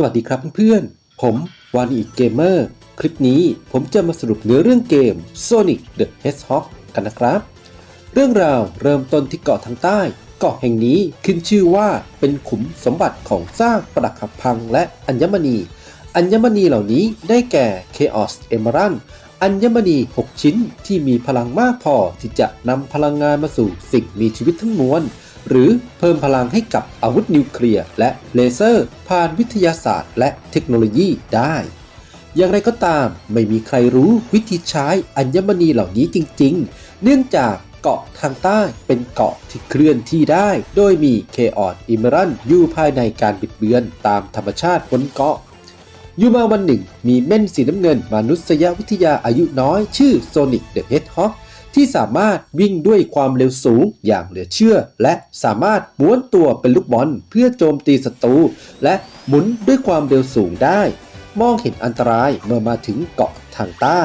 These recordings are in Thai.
สวัสดีครับเพื่อนๆ ผมวานีเกมเมอร์ คลิปนี้ผมจะมาสรุปเนื้อเรื่องเกม Sonic the Hedgehog กันนะครับ เรื่องราวเริ่มต้นที่เกาะทางใต้ เกาะแห่งนี้ขึ้นชื่อว่าเป็นขุมสมบัติของสร้างประดักหักพังและอัญมณี อัญมณีเหล่านี้ได้แก่ Chaos Emerald อัญมณี 6 ชิ้นที่มีพลังมากพอที่จะนำพลังงานมาสู่สิ่งมีชีวิตทั้งมวล หรือเพิ่มพลังให้กับอาวุธนิวเคลียร์และเลเซอร์ ผ่านวิทยาศาสตร์และเทคโนโลยีได้ อย่างไรก็ตามไม่มีใครรู้วิธีใช้อัญมณีเหล่านี้จริง ๆ เนื่องจากเกาะทางใต้เป็นเกาะที่เคลื่อนที่ได้ โดยมีเคออดอิมรันอยู่ภายในการบิดเบือนตามธรรมชาติบนเกาะอยู่มาวันหนึ่ง มีเม่นสีน้ำเงินมนุษยวิทยาอายุน้อยชื่อโซนิกเดอะเฮดฮอก ที่สามารถวิ่งด้วยความเร็วสูงอย่างเหลือเชื่อ และสามารถม้วนตัวเป็นลูกบอลเพื่อโจมตีศัตรูและหมุนด้วยความเร็วสูงได้ มองเห็นอันตรายเมื่อมาถึงเกาะทางใต้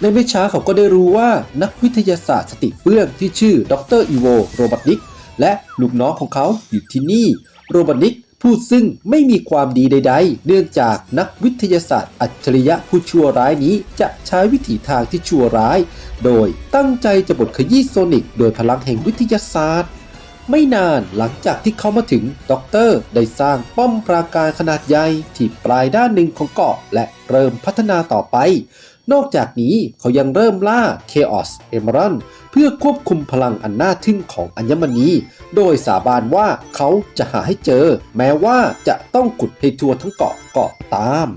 ในไม่ช้าเขาก็ได้รู้ว่านักวิทยาศาสตร์สติเฟื่องที่ชื่อดรอีโวโรบัตนิกและลูกน้องของเขาอยู่ที่นี่ โรบัตนิก ผู้ซึ่งไม่มีความดีใด ๆ เนื่องจากนักวิทยาศาสตร์อัจฉริยะผู้ชั่วร้ายนี้จะใช้วิถีทางที่ชั่วร้าย โดยตั้งใจจะบดขยี้โซนิกโดยพลังแห่งวิทยาศาสตร์ ไม่นานหลังจากที่เขามาถึงด็อกเตอร์ได้สร้างป้อมปราการขนาดใหญ่ที่ปลายด้านหนึ่งของเกาะและเริ่มพัฒนาต่อไป นอกจากนี้เขายังเริ่มล่า Chaos Emerald เพื่อควบคุมพลังอันน่าทึ่งของอัญมณี โดยสาบานว่าเขาจะหาให้เจอ แม้ว่าจะต้องขุดให้ทัวทั้งเกาะเกาะตาม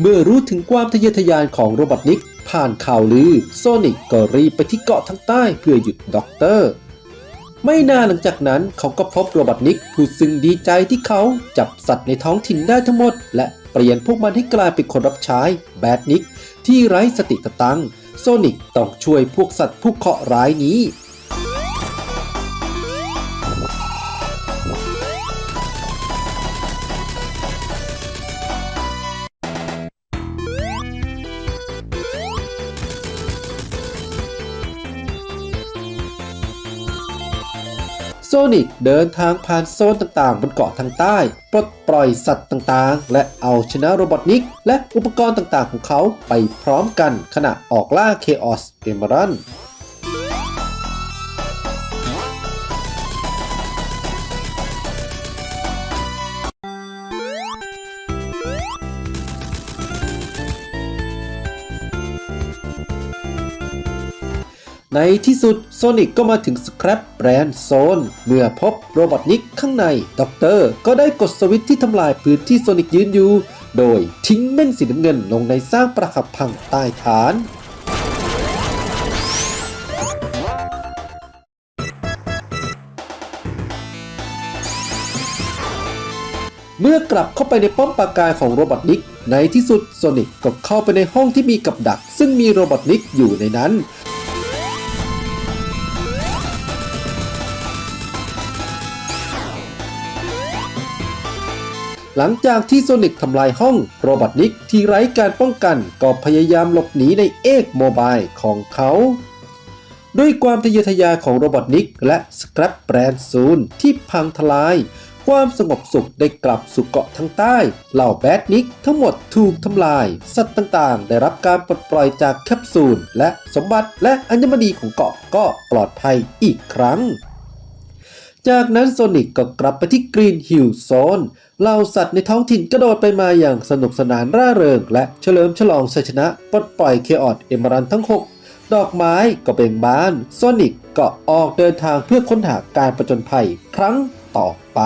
เมื่อรู้ถึงความทะเยอทะยานของโรบอทนิก ผ่านข่าวลือ โซนิกก็รีบไปที่เกาะทางใต้เพื่อหยุดด็อกเตอร์ ไม่นานหลังจากนั้นเขาก็พบโรบอตนิกผู้ซึ่งดีใจที่เขาจับสัตว์ในท้องถิ่นได้ทั้งหมด และเปลี่ยนพวกมันให้กลายเป็นคนรับใช้แบดนิกที่ไร้สติสตัง โซนิกต้องช่วยพวกสัตว์ผู้เคราะห์ร้ายนี้ นิกเดินทางผ่านโซนต่างๆ บนเกาะทางใต้ ปลดปล่อยสัตว์ต่างๆ และเอาชนะโรบอทนิก และอุปกรณ์ต่างๆของเขาไปพร้อมกันขณะออกล่าเคออสเอมรัน ในที่สุดโซนิกก็มาถึงสครับแบรนด์โซน เมื่อพบโรบอทนิกข้างในด็อกเตอร์ก็ได้กดสวิตช์ที่ทำลายพื้นที่โซนิกยืนอยู่ โดยทิ้งเม่นสีน้ำเงินลงในสร้างประคับพังใต้ฐานเมื่อกลับเข้าไปในป้อมปราการของโรบอทนิก ในที่สุดโซนิกก็เข้าไปในห้องที่มีกับดัก ซึ่งมีโรบอทนิกอยู่ในนั้น หลังจากที่โซนิกทำลายห้องโรบอทนิกที่ไร้การป้องกันก็พยายามหลบหนีในเอกโมบายของเขา ด้วยความทะเยอทะยานของโรบอทนิกและสครับแบรนด์ซูนที่พังทลาย ความสงบสุขได้กลับสู่เกาะทางใต้ เหล่าแบดนิกทั้งหมดถูกทำลาย สัตว์ต่างๆ ได้รับการปลดปล่อยจากแคปซูลและสมบัติและอัญมณีของเกาะก็ปลอดภัยอีกครั้ง จากนั้นโซนิกก็กลับไปที่กรีนฮิลโซนเหล่าสัตว์ในท้องถิ่นกระโดดไปมาอย่างสนุกสนานร่าเริง และเฉลิมฉลองชัยชนะปลดปล่อยเคออดเอมรันทั้ง 6 ดอกไม้ก็เบ่งบาน โซนิกก็ออกเดินทางเพื่อค้นหาการประจนภัยครั้งต่อไป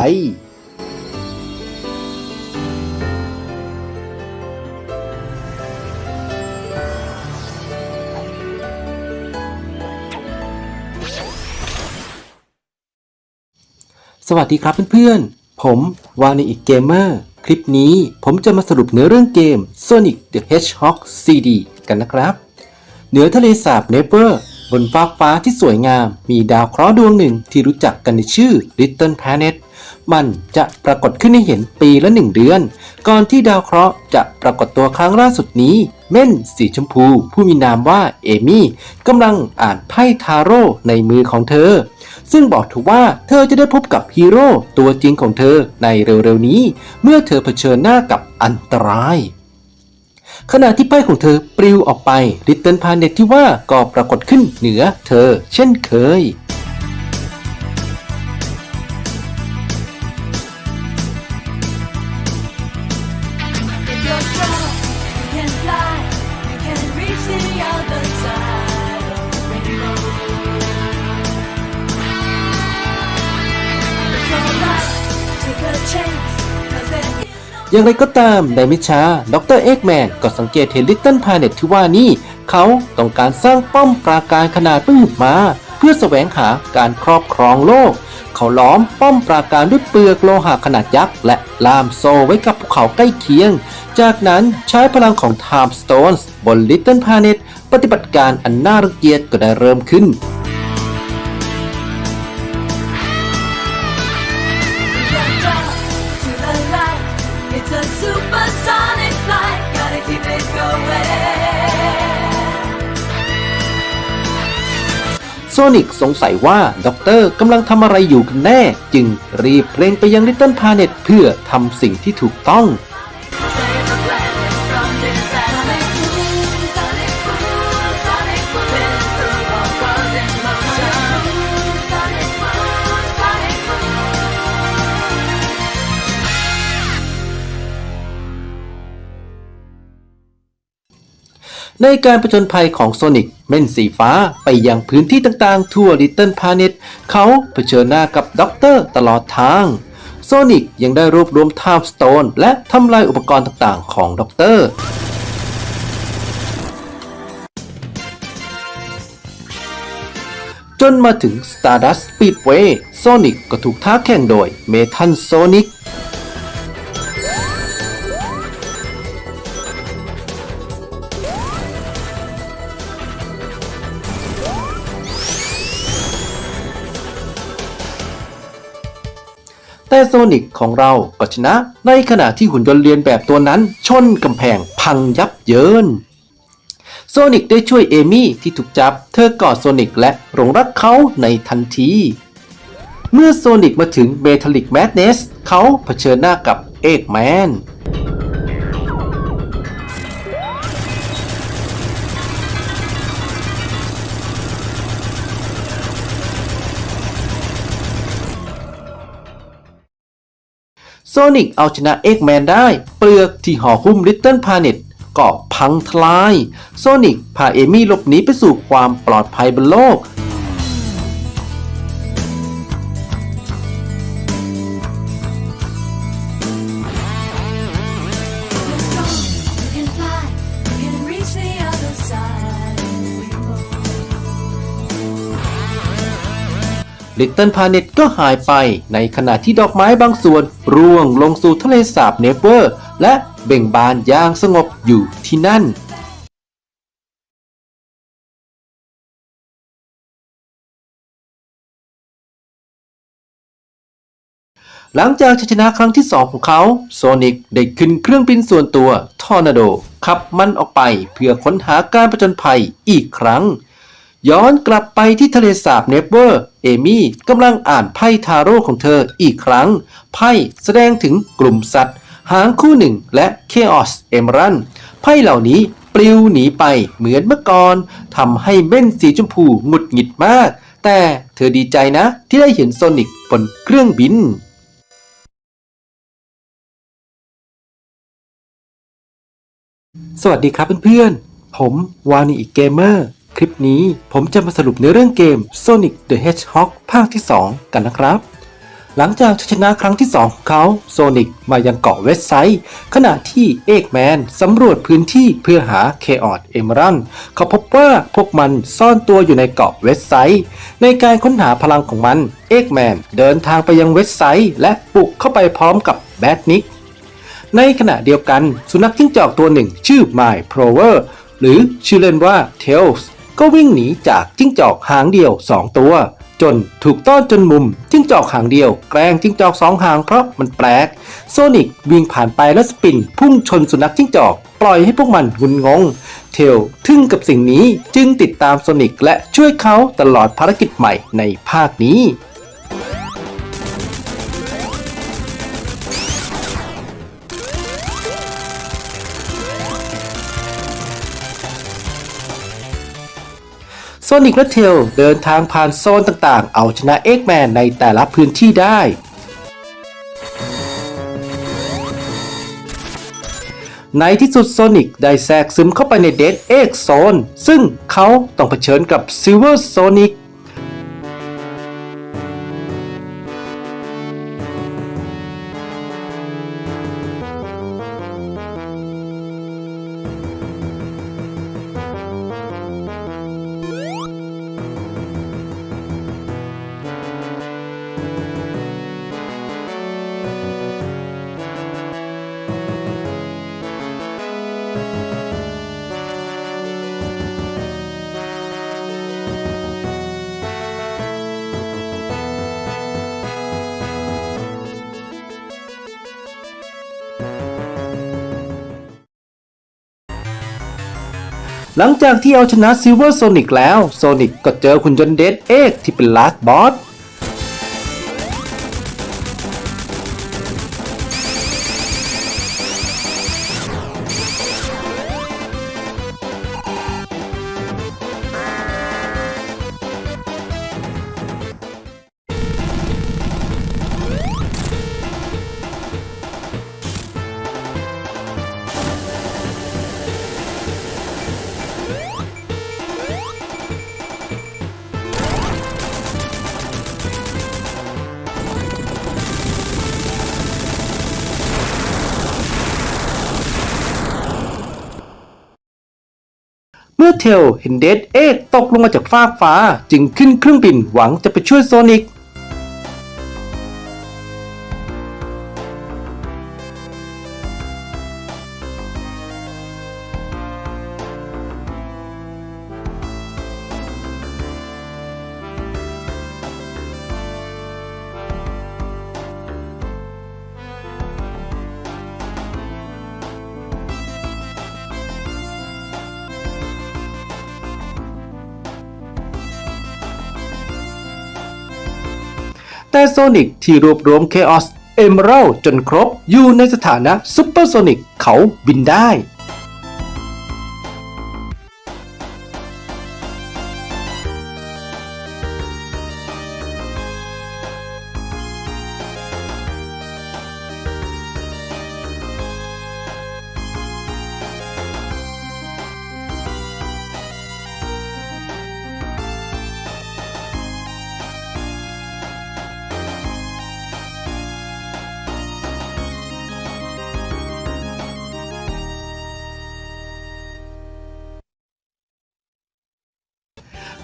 สวัสดีครับเพื่อนๆ ผมวานีอีกเกมเมอร์ คลิปนี้ผมจะมาสรุปเนื้อเรื่องเกม Sonic the Hedgehog CD กันนะครับ เหนือทะเลสาบเนเ e อร์ บนฟากฟ้าที่สวยงาม มีดาวเคราะห์ดวงหนึ่งที่รู้จักกันในชื่อ Little Planet มันจะปรากฏขึ้นให้เห็นปีละหนึ่งเดือน ก่อนที่ดาวเคราะห์จะปรากฏตัวครั้งล่าสุดนี้ เม่นสีชมพู ผู้มีนามว่าเอมี่กำลังอ่านไพ่ทาโร่ในมือของเธอ ซึ่งบอกเธอว่าเธอจะได้พบกับฮีโร่ตัวจริงของเธอในเร็วๆนี้ เมื่อเธอเผชิญหน้ากับอันตราย ขณะที่ป้ายของเธอปลิวออกไปริตเติลพาเน็ตที่ว่าก็ปรากฏขึ้นเหนือเธอเช่นเคย อย่างไรก็ตามในไม่ช้าดรเอ็กแมนก็สังเกตเห็นลิตเติ้ลพาเน็ตที่ว่านี่เขาต้องการสร้างป้อมปราการขนาดปื้มาเพื่อแสวงหาการครอบครองโลก เขาล้อมป้อมปราการด้วยเปลือกโลหะขนาดยักษ์ และล่ามโซไว้กับภูเขาใกล้เคียง จากนั้นใช้พลังของ Time Stones บน Little Planet ปฏิบัติการอันน่ารังเกียจก็ได้เริ่มขึ้น นิกสงสัยว่าด็อกเตอร์กำลังทำอะไรอยู่กันแน่ จึงรีบเร่งไปยังลิตเติ้ลพาเน็ตเพื่อทำสิ่งที่ถูกต้อง ในการผจญภัยของโซนิกเม่นสีฟ้าไปยังพื้นที่ต่างๆ ทั่ว Little Planet เขาเผชิญหน้ากับด็อกเตอร์ตลอดทางโซนิกยังได้รวบรวม Time Stone และทำลายอุปกรณ์ต่างๆ ของด็อกเตอร์จนมาถึง Stardust Speedway โซนิกก็ถูกท้าแข่งโดยเม โซนิกของเราก็ชนะ ในขณะที่หุ่นยนต์เรียนแบบตัวนั้น ชนกำแพงพังยับเยินโซนิกได้ช่วยเอมี่ที่ถูกจับ เธอกอดโซนิกและหลงรักเขาในทันที เมื่อโซนิกมาถึงเมทัลลิกแมดเนสเขาเผชิญหน้ากับเอกแมน โซนิกเอาชนะเอ็กแมนได้ เปลือกที่ห่อหุ้มลิตเติ้ลพาเน็ตก็พังทลาย โซนิกพาเอมี่หลบหนีไปสู่ความปลอดภัยบนโลก ลิตเติ้ลพาเน็ตก็หายไป ในขณะที่ดอกไม้บางส่วนร่วงลงสู่ทะเลสาบเนเวอร์ และเบ่งบานอย่างสงบอยู่ที่นั่นหลังจากชัยชนะครั้งที่ 2 ของเขาโซนิกได้ขึ้นเครื่องบินส่วนตัวทอร์นาโดขับมันออกไปเพื่อค้นหาการประจนภัยอีกครั้ง ย้อนกลับไปที่ทะเลสาบเนเวอร์ เอมี่กำลังอ่านไพ่ทาโร่ของเธออีกครั้ง ไพ่แสดงถึงกลุ่มสัตว์ หางคู่หนึ่งและเคออสเอมรันไพ่เหล่านี้ปลิวหนีไปเหมือนเมื่อก่อนทำให้เม่นสีชมพูหงุดหงิดมาก แต่เธอดีใจนะที่ได้เห็นโซนิกบนเครื่องบินสวัสดีครับเพื่อนๆ ผมวานีอีกเกมเมอร์ ลิปนี้ผมจะมาสรุปในเรื่องเกม Sonic the Hedgehog ภาคที่ 2 กันนะครับ หลังจากชนะครั้งที่ 2 ของเขาโซนิกมายังเกาะเวสไซด์ขณะที่เอกแมนสำรวจพื้นที่เพื่อหาเคออดเอมรันเขาพบว่าพวกมันซ่อนตัวอยู่ในเกาะเวสไซด์ในการค้นหาพลังของมัน เอกแมนเดินทางไปยังเวสไซด์และบุกเข้าไปพร้อมกับแบทนิกในขณะเดียวกัน สุนัขจิ้งจอกตัวหนึ่งชื่อ My Prover หรือชื่อเล่นว่า Tails ก็วิ่งหนีจากจิ้งจอกหางเดียว 2 ตัว จนถูกต้อนจนมุม จิ้งจอกหางเดียว แกล้งจิ้งจอกสองหางเพราะมันแปลก โซนิกวิ่งผ่านไปแล้วสปิน พุ่งชนสุนัขจิ้งจอก ปล่อยให้พวกมันงุนงง เทลทึ่งกับสิ่งนี้จึงติดตามโซนิกและช่วยเขาตลอดภารกิจใหม่ในภาคนี้ โซนิกและเทลเดินทางผ่านโซนต่างๆ เอาชนะเอ็กแมนในแต่ละพื้นที่ได้ ในที่สุดโซนิกได้แทรกซึมเข้าไปในเดดเอ็กโซนซึ่งเขาต้องเผชิญกับซิลเวอร์โซนิก หลังจากที่เอาชนะซิลเวอร์โซนิกแล้วโซนิกก็เจอคุณยนเดดเอ็กที่เป็นลาสบอส เทลเห็นเดดเอ็กตกลงมาจากฟากฟ้า จึงขึ้นเครื่องบินหวังจะไปช่วยโซนิก แต่โซนิกที่รวบรวม Chaos Emerald จนครบ อยู่ในสถานะซูเปอร์โซนิกเขาบินได้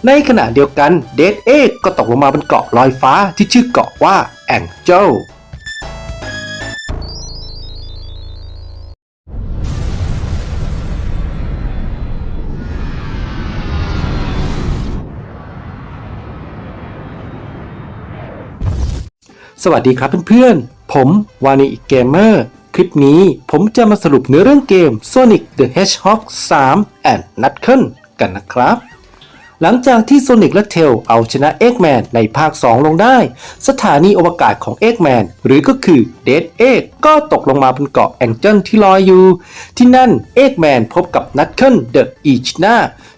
ในขณะเดียวกันเดดเอกก็ตกลงมาบนเกาะลอยฟ้าที่ชื่อเกาะว่าแองเจลสวัสดีครับเพื่อนๆ ผมวานีเกมเมอร์ คลิปนี้ผมจะมาสรุปเนื้อเรื่องเกม Sonic the Hedgehog 3 and Knuckles กันนะครับ หลังจากที่โซนิกและเทลเอาชนะเอ็กแมนในภาค 2 ลงได้ สถานีอวกาศของเอ็กแมนหรือก็คือเดดเอ็กก็ตกลงมาบนเกาะแองเจิลที่ลอยอยู่ ที่นั่นเอ็กแมนพบกับนัทเคิลเดอะอีชนา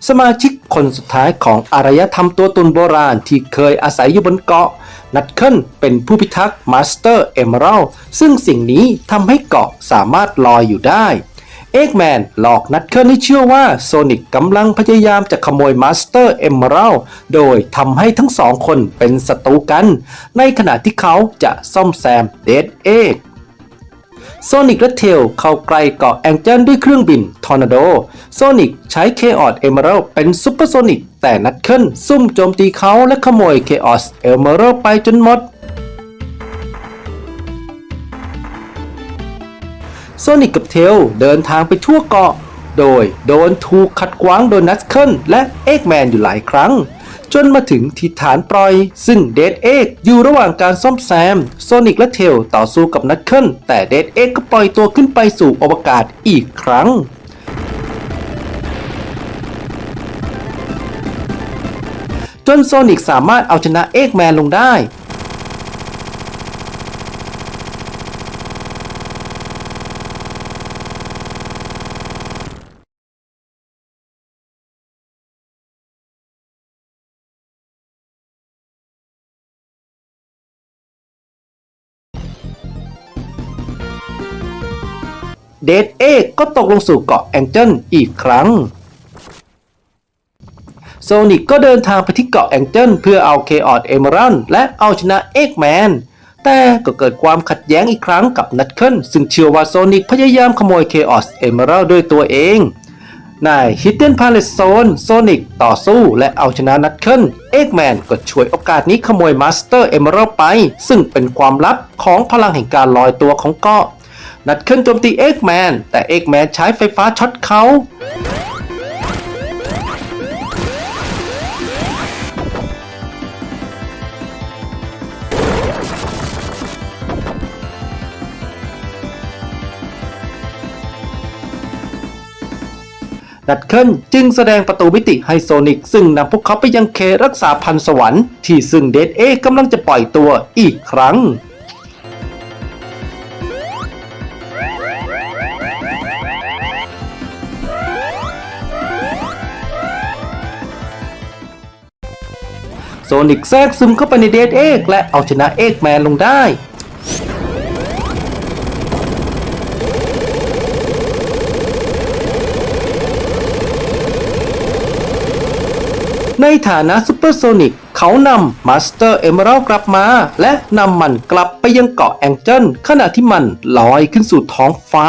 สมาชิกคนสุดท้ายของอารยธรรมตัวตนโบราณที่เคยอาศัยอยู่บนเกาะนัทเคิลเป็นผู้พิทักษ์มาสเตอร์เอเมอรัลซึ่งสิ่งนี้ทำให้เกาะสามารถลอยอยู่ได้ เอ็กแมนหลอกนัดเคิลให้เชื่อว่าโซนิกกำลังพยายามจะขโมยมาสเตอร์เอเมอรัลโดยทำให้ทั้งสองคนเป็นศัตรูกัน ในขณะที่เขาจะซ่อมแซมเดดเอ็กโซนิกและเทลเข้าใกล้เกาะแองเจิลด้วยเครื่องบินทอร์นาโด โซนิกใช้เคออ s เอเมอรัลเป็นซูเปอร์โซนิกแต่นัดเคิลซุ่มโจมตีเขาและขโมยเคออ s เอเมอรัลไปจนหมด โซนิกกับเทลเดินทางไปทั่วเกาะ โดยโดนถูกขัดขวางโดยนัทเคิลและเอ็กแมนอยู่หลายครั้ง จนมาถึงที่ฐานปล่อย ซึ่งเดดเอกอยู่ระหว่างการซ่อมแซม โซนิกและเทลต่อสู้กับนัทเคิลแต่เดดเอกก็ปล่อยตัวขึ้นไปสู่อวกาศอีกครั้งจนโซนิกสามารถเอาชนะเอกแมนลงได้ เดดเอกก็ตกลงสู่เกาะแองเจิลอีกครั้งโซนิกก็เดินทางไปที่เกาะแองเจิลเพื่อเอาเคออดเอมรัลและเอาชนะเอกแมนแต่ก็เกิดความขัดแย้งอีกครั้งกับนัทเคิลซึ่งเชื่อว่าโซนิกพยายามขโมยเคออสเอมรัลด้วยตัวเองใน Hidden Palace Zone โซนิกต่อสู้และเอาชนะนัทเคิลเอกแมนก็ช่วยโอกาสนี้ขโมยมาสเตอร์เอเมรัลไป ซึ่งเป็นความลับของพลังแห่งการลอยตัวของเกาะ นัดขึ้นโจมตีเอ็กแมนแต่เอ็กแมนใช้ไฟฟ้าช็อตเขานัดเคิลจึงแสดงประตูมิติให้โซนิกซึ่งนำพวกเขาไปยังเขตรักษาพันสวรรค์ที่ซึ่งเดดเอกำลังจะปล่อยตัวอีกครั้ง โซนิกแทรกซึมเข้าไปในเดดเอกและเอาชนะเอกแมนลงได้ในฐานะซูเปอร์โซนิกเขานำมาสเตอร์เอเมอรัลกลับมา และนำมันกลับไปยังเกาะแองเจิลขณะที่มันลอยขึ้นสู่ท้องฟ้า